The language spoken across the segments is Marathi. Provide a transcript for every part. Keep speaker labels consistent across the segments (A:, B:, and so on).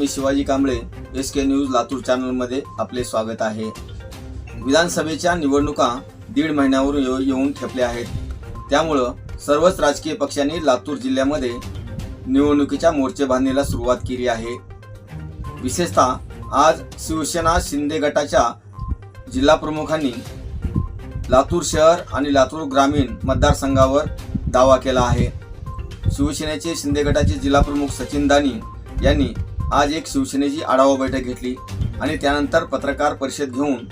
A: मी Shivaji Kamble S K news Latur चॅनलमध्ये आपले स्वागत आहे. विधानसभेच्या निवडणुका दीड महिन्यावर येऊन ठेपल्या आहेत. त्यामुळं सर्वच राजकीय पक्षांनी लातूर जिल्ह्यामध्ये निवडणुकीच्या मोर्चे बांधणीला सुरुवात केली आहे. विशेषतः आज शिवसेना शिंदे गटाच्या जिल्हाप्रमुखांनी लातूर शहर आणि लातूर ग्रामीण मतदारसंघावर दावा केला आहे. शिवसेनेचे शिंदे गटाचे जिल्हाप्रमुख सचिन दानी यांनी आज एक शिवसेनेची आढावा बैठक घेतली आणि त्यानंतर पत्रकार परिषद घेऊन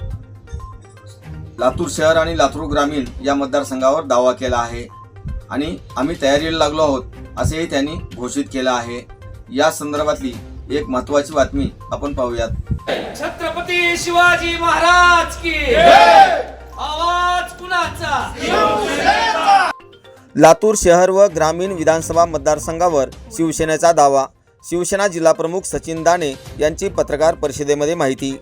A: लातूर शहर आणि लातूर ग्रामीण या मतदारसंघावर दावा केला आहे. आणि आम्ही तयारीला लागलो आहोत असेही त्यांनी घोषित केलं आहे. या संदर्भातली एक महत्वाची बातमी आपण पाहूयात.
B: छत्रपती शिवाजी महाराज की आवाज कुणाचा?
A: लातूर शहर व ग्रामीण विधानसभा मतदारसंघावर शिवसेनेचा दावा शिवसेना जिल्हाप्रमुख सचिन दाणे यांची पत्रकार परिषदेमध्ये माहिती.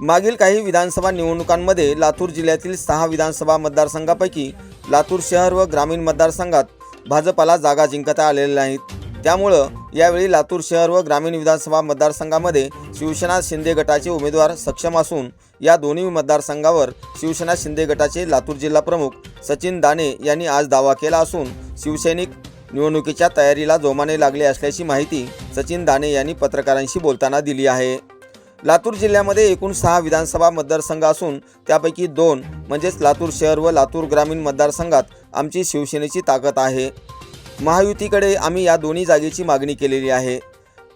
A: मागील काही विधानसभा निवडणुकांमध्ये लातूर जिल्ह्यातील सहा विधानसभा मतदारसंघापैकी लातूर शहर व ग्रामीण मतदारसंघात भाजपाला जागा जिंकता आलेल्या नाहीत. त्यामुळं यावेळी लातूर शहर व ग्रामीण विधानसभा मतदारसंघामध्ये शिवसेना शिंदे गटाचे उमेदवार सक्षम असून या दोन्ही मतदारसंघावर शिवसेना शिंदे गटाचे लातूर जिल्हा प्रमुख सचिन दाणे यांनी आज दावा केला असून शिवसैनिक निवडणुकीच्या तयारीला जोमाने लागले असल्याची माहिती सचिन दाने यांनी पत्रकारांशी बोलताना दिली आहे. लातूर जिल्ह्यामध्ये एकूण सहा विधानसभा मतदारसंघ असून त्यापैकी दोन म्हणजेच लातूर शहर व लातूर ग्रामीण मतदारसंघात आमची शिवसेनेची ताकद आहे. महायुतीकडे आम्ही या दोन्ही जागेची मागणी केलेली आहे.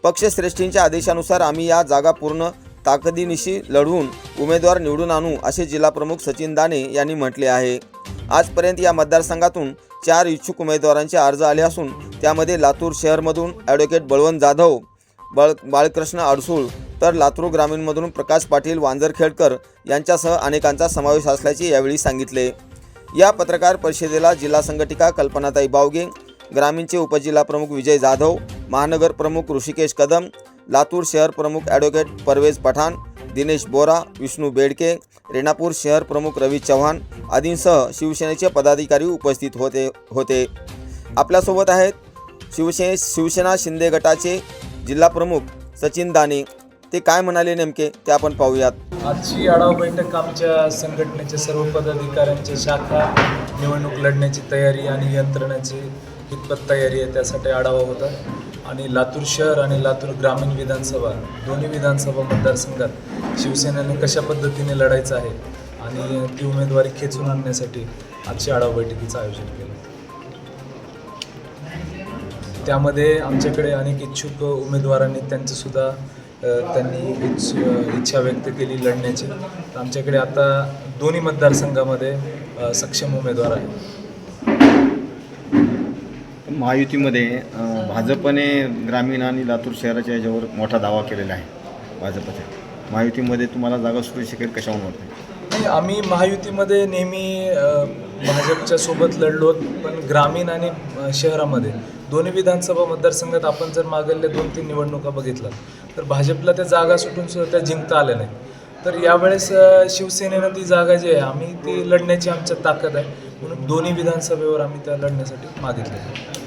A: पक्षश्रेष्ठींच्या आदेशानुसार आम्ही या जागा पूर्ण ताकदीनिशी लढवून उमेदवार निवडून आणू असे जिल्हाप्रमुख सचिन दाने यांनी म्हटले आहे. आजपर्यंत या मतदारसंघातून चार इच्छुक उमेदवारांचे अर्ज आले असून त्यामध्ये लातूर शहरमधून ॲडव्होकेट बळवंत जाधव बाळ बाळकृष्ण अडसूळ तर लातूर ग्रामीणमधून प्रकाश पाटील वांजरखेडकर यांच्यासह अनेकांचा समावेश असल्याचे यावेळी सांगितले. या पत्रकार परिषदेला जिल्हा संघटिका कल्पनाताई बावगे ग्रामीणचे उपजिल्हा प्रमुख विजय जाधव महानगर प्रमुख ऋषिकेश कदम लातूर शहर प्रमुख ॲडव्होकेट परवेज पठाण दिनेश बोरा विष्णू बेडके रेणापूर शहर प्रमुख रवी चव्हाण आदींसह शिवसेनेचे पदाधिकारी उपस्थित होते होते. आपल्यासोबत आहेत शिवसेने शिवसेना शिंदे गटाचे जिल्हा प्रमुख सचिन दाने. ते काय म्हणाले नेमके? ते आपण पाहूयात.
C: आजची आढावा बैठक आमच्या संघटनेच्या सर्व पदाधिकाऱ्यांच्या शाखा निवडणूक लढण्याची तयारी आणि यंत्रणाची कितपत तयारी आहे त्यासाठी आढावा होता. आणि लातूर शहर आणि लातूर ग्रामीण विधानसभा दोन्ही विधानसभा मतदारसंघात शिवसेनेने कशा पद्धतीने लढायचं आहे आणि ती उमेदवारी खेचून आणण्यासाठी आजची आढावा बैठकीचं आयोजन केलं. त्यामध्ये आमच्याकडे अनेक इच्छुक उमेदवारांनी त्यांचंसुद्धा त्यांनी इच्छ इच्छा व्यक्त केली लढण्याची. तर आमच्याकडे आता दोन्ही मतदारसंघामध्ये सक्षम उमेदवार आहे
D: महायुतीमध्ये भाजपने ग्रामीण आणि लातूर शहराच्या याच्यावर मोठा दावा केलेला आहे भाजपच्या महायुतीमध्ये तुम्हाला जागा सुरू शकेल कशावर वाटते?
C: नाही आम्ही महायुतीमध्ये नेहमी भाजपच्या सोबत लढलो पण ग्रामीण आणि शहरामध्ये. दोन्ही विधानसभा मतदारसंघात आपण जर मागल्या दोन तीन निवडणुका बघितल्या तर भाजपला त्या जागा सुटून सुद्धा त्या जिंकता आल्या नाही तर यावेळेस शिवसेनेनं ती जागा जी आहे आम्ही ती लढण्याची आमच्यात ताकद आहे म्हणून दोन्ही विधानसभेवर आम्ही त्या लढण्यासाठी मागितले